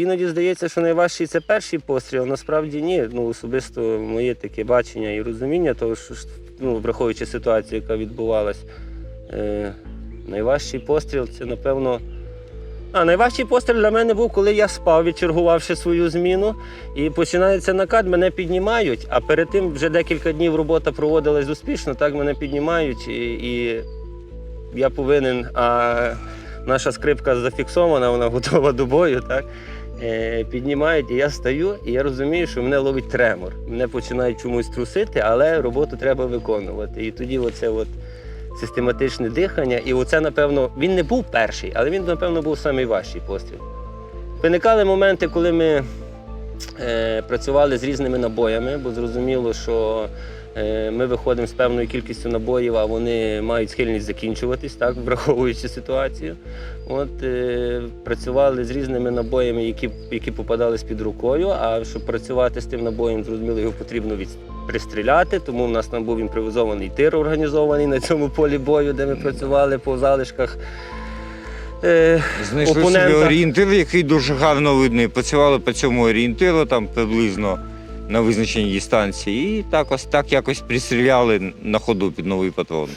іноді здається, що найважчий це перший постріл, насправді ні. Ну, особисто моє таке бачення і розуміння, того, що ну, враховуючи ситуацію, яка відбувалась. Е, найважчий постріл це, напевно. А найважчий постріл для мене був, коли я спав, відчергувавши свою зміну, і починається накат, мене піднімають, а перед тим вже декілька днів робота проводилась успішно, так мене піднімають, і, і я повинен. А наша скрипка зафіксована, вона готова до бою, так? Е, піднімають, і я стою, і я розумію, що мене ловить тремор. Мене починають чомусь трусити, але роботу треба виконувати. І тоді оце от систематичне дихання. І оце, напевно, він не був перший, але він, напевно, був найважчий постріл. Виникали моменти, коли ми працювали з різними набоями, бо зрозуміло, що е, ми виходимо з певною кількістю набоїв, а вони мають схильність закінчуватись, так, враховуючи ситуацію. От, е, працювали з різними набоями, які, які попадались під рукою. А щоб працювати з тим набоєм, зрозуміло, його потрібно від... пристріляти. Тому в нас там був імпровізований тир організований на цьому полі бою, де ми працювали по залишках. Е, Знайшли опонента. собі орієнтир, який дуже гарно видний. Працювали по цьому орієнтиру там приблизно на визначеній дистанції. І так ось так якось пристріляли на ходу під новий патрон.